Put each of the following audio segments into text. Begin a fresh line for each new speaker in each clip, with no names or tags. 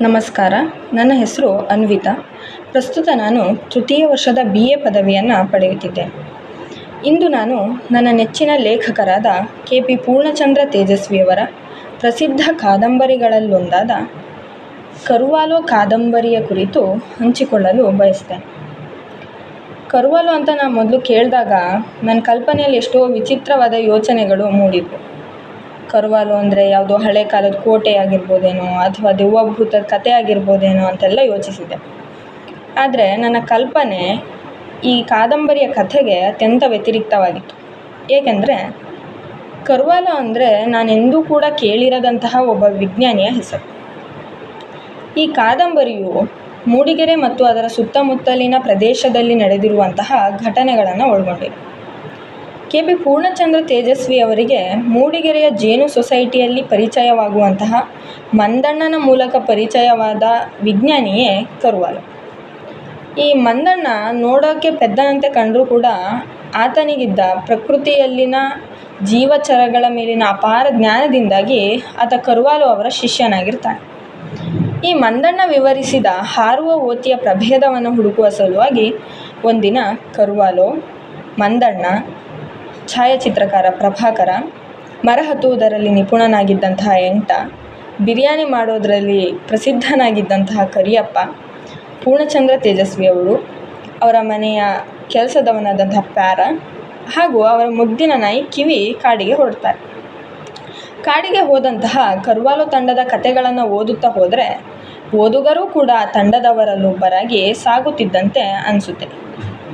ನಮಸ್ಕಾರ. ನನ್ನ ಹೆಸರು ಅನ್ವಿತಾ. ಪ್ರಸ್ತುತ ನಾನು ತೃತೀಯ ವರ್ಷದ ಬಿ ಎ ಪದವಿಯನ್ನು ಪಡೆಯುತ್ತಿದ್ದೆ. ಇಂದು ನಾನು ನನ್ನ ನೆಚ್ಚಿನ ಲೇಖಕರಾದ ಕೆ ಪಿ ಪೂರ್ಣಚಂದ್ರ ತೇಜಸ್ವಿಯವರ ಪ್ರಸಿದ್ಧ ಕಾದಂಬರಿಗಳಲ್ಲೊಂದಾದ ಕರುವಾಲೋ ಕಾದಂಬರಿಯ ಕುರಿತು ಹಂಚಿಕೊಳ್ಳಲು ಬಯಸಿದೆ. ಕರುವಾಲೋ ಅಂತ ನಾನು ಮೊದಲು ಕೇಳಿದಾಗ ನನ್ನ ಕಲ್ಪನೆಯಲ್ಲಿ ಎಷ್ಟೋ ವಿಚಿತ್ರವಾದ ಯೋಚನೆಗಳು ಮೂಡಿದ್ವು. ಕರುವಾಲು ಅಂದರೆ ಯಾವುದೋ ಹಳೆ ಕಾಲದ ಕೋಟೆ ಆಗಿರ್ಬೋದೇನೋ ಅಥವಾ ದೆವ್ವಭೂತದ ಕಥೆ ಆಗಿರ್ಬೋದೇನೋ ಅಂತೆಲ್ಲ ಯೋಚಿಸಿದೆ. ಆದರೆ ನನ್ನ ಕಲ್ಪನೆ ಈ ಕಾದಂಬರಿಯ ಕಥೆಗೆ ಅತ್ಯಂತ ವ್ಯತಿರಿಕ್ತವಾಗಿತ್ತು. ಏಕೆಂದರೆ ಕರ್ವಾಲೋ ಅಂದರೆ ನಾನೆಂದೂ ಕೂಡ ಕೇಳಿರದಂತಹ ಒಬ್ಬ ವಿಜ್ಞಾನಿಯ ಹೆಸರು. ಈ ಕಾದಂಬರಿಯು ಮೂಡಿಗೆರೆ ಮತ್ತು ಅದರ ಸುತ್ತಮುತ್ತಲಿನ ಪ್ರದೇಶದಲ್ಲಿ ನಡೆದಿರುವಂತಹ ಘಟನೆಗಳನ್ನು ಒಳಗೊಂಡಿದೆ. ಕೆ ಬಿ ಪೂರ್ಣಚಂದ್ರ ತೇಜಸ್ವಿ ಅವರಿಗೆ ಮೂಡಿಗೆರೆಯ ಜೇನು ಸೊಸೈಟಿಯಲ್ಲಿ ಪರಿಚಯವಾಗುವಂತಹ ಮಂದಣ್ಣನ ಮೂಲಕ ಪರಿಚಯವಾದ ವಿಜ್ಞಾನಿಯೇ ಕರುವಾಲ. ಈ ಮಂದಣ್ಣ ನೋಡೋಕ್ಕೆ ಪೆದ್ದನಂತೆ ಕಂಡರೂ ಕೂಡ ಆತನಿಗಿದ್ದ ಪ್ರಕೃತಿಯಲ್ಲಿನ ಜೀವಚರಗಳ ಮೇಲಿನ ಅಪಾರ ಜ್ಞಾನದಿಂದಾಗಿ ಆತ ಕರುವಾಲು ಅವರ ಶಿಷ್ಯನಾಗಿರ್ತಾನೆ. ಈ ಮಂದಣ್ಣ ವಿವರಿಸಿದ ಹಾರುವ ಓತಿಯ ಪ್ರಭೇದವನ್ನು ಹುಡುಕುವ ಸಲುವಾಗಿ ಒಂದಿನ ಕರುವಾಲು, ಮಂದಣ್ಣ ಛಾಯಾಚಿತ್ರಕಾರ ಪ್ರಭಾಕರ ಮರ ಹತ್ತುವುದರಲ್ಲಿ ನಿಪುಣನಾಗಿದ್ದಂತಹ ಎಂಟ, ಬಿರಿಯಾನಿ ಮಾಡೋದರಲ್ಲಿ ಪ್ರಸಿದ್ಧನಾಗಿದ್ದಂತಹ ಕರಿಯಪ್ಪ, ಪೂರ್ಣಚಂದ್ರ ತೇಜಸ್ವಿಯವರು ಅವರ ಮನೆಯ ಕೆಲಸದವನಾದಂತಹ ಪ್ಯಾರ ಹಾಗೂ ಅವರ ಮುದ್ದಿನ ನಾಯಿ ಕಿವಿ ಕಾಡಿಗೆ ಹೊರಡ್ತಾರೆ. ಕಾಡಿಗೆ ಹೋದಂತಹ ಕರ್ವಾಲು ತಂಡದ ಕತೆಗಳನ್ನು ಓದುತ್ತಾ ಹೋದರೆ ಓದುಗರೂ ಕೂಡ ತಂಡದವರಲ್ಲೊಬ್ಬರಾಗಿ ಸಾಗುತ್ತಿದ್ದಂತೆ ಅನಿಸುತ್ತೆ.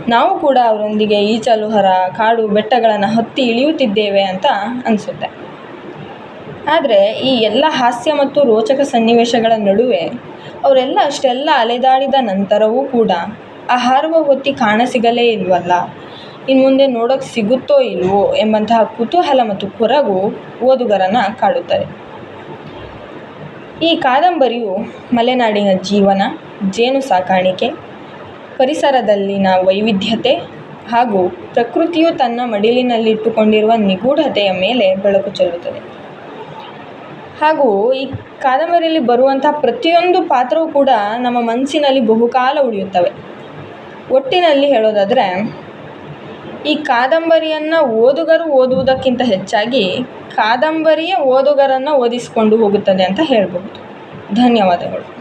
ನಾವು ಕೂಡ ಅವರೊಂದಿಗೆ ಈಚಲು ಹೊರ ಕಾಡು ಬೆಟ್ಟಗಳನ್ನು ಹತ್ತಿ ಇಳಿಯುತ್ತಿದ್ದೇವೆ ಅಂತ ಅನಿಸುತ್ತೆ. ಆದರೆ ಈ ಎಲ್ಲ ಹಾಸ್ಯ ಮತ್ತು ರೋಚಕ ಸನ್ನಿವೇಶಗಳ ನಡುವೆ ಅವರೆಲ್ಲ ಅಷ್ಟೆಲ್ಲ ಅಲೆದಾಡಿದ ನಂತರವೂ ಕೂಡ ಆ ಹಾರುವ ಹೊತ್ತಿ ಕಾಣಸಿಗಲೇ ಇಲ್ವಲ್ಲ? ಇನ್ನು ಮುಂದೆ ನೋಡೋಕ್ಕೆ ಸಿಗುತ್ತೋ ಇಲ್ವೋ ಎಂಬಂತಹ ಕುತೂಹಲ ಮತ್ತು ಕೊರಗು ಓದುಗರನ್ನು ಕಾಡುತ್ತದೆ. ಈ ಕಾದಂಬರಿಯು ಮಲೆನಾಡಿನ ಜೀವನ, ಜೇನು ಸಾಕಾಣಿಕೆ ಪರಿಸರದಲ್ಲಿನ ವೈವಿಧ್ಯತೆ ಹಾಗೂ ಪ್ರಕೃತಿಯು ತನ್ನ ಮಡಿಲಿನಲ್ಲಿಟ್ಟುಕೊಂಡಿರುವ ನಿಗೂಢತೆಯ ಮೇಲೆ ಬೆಳಕು ಚೆಲ್ಲುತ್ತದೆ. ಹಾಗೂ ಈ ಕಾದಂಬರಿಯಲ್ಲಿ ಬರುವಂಥ ಪ್ರತಿಯೊಂದು ಪಾತ್ರವೂ ಕೂಡ ನಮ್ಮ ಮನಸ್ಸಿನಲ್ಲಿ ಬಹುಕಾಲ ಉಳಿಯುತ್ತವೆ. ಒಟ್ಟಿನಲ್ಲಿ ಹೇಳೋದಾದರೆ, ಈ ಕಾದಂಬರಿಯನ್ನು ಓದುಗರು ಓದುವುದಕ್ಕಿಂತ ಹೆಚ್ಚಾಗಿ ಕಾದಂಬರಿಯೇ ಓದುಗರನ್ನು ಓದಿಸಿಕೊಂಡು ಹೋಗುತ್ತದೆ ಅಂತ ಹೇಳಬಹುದು. ಧನ್ಯವಾದಗಳು.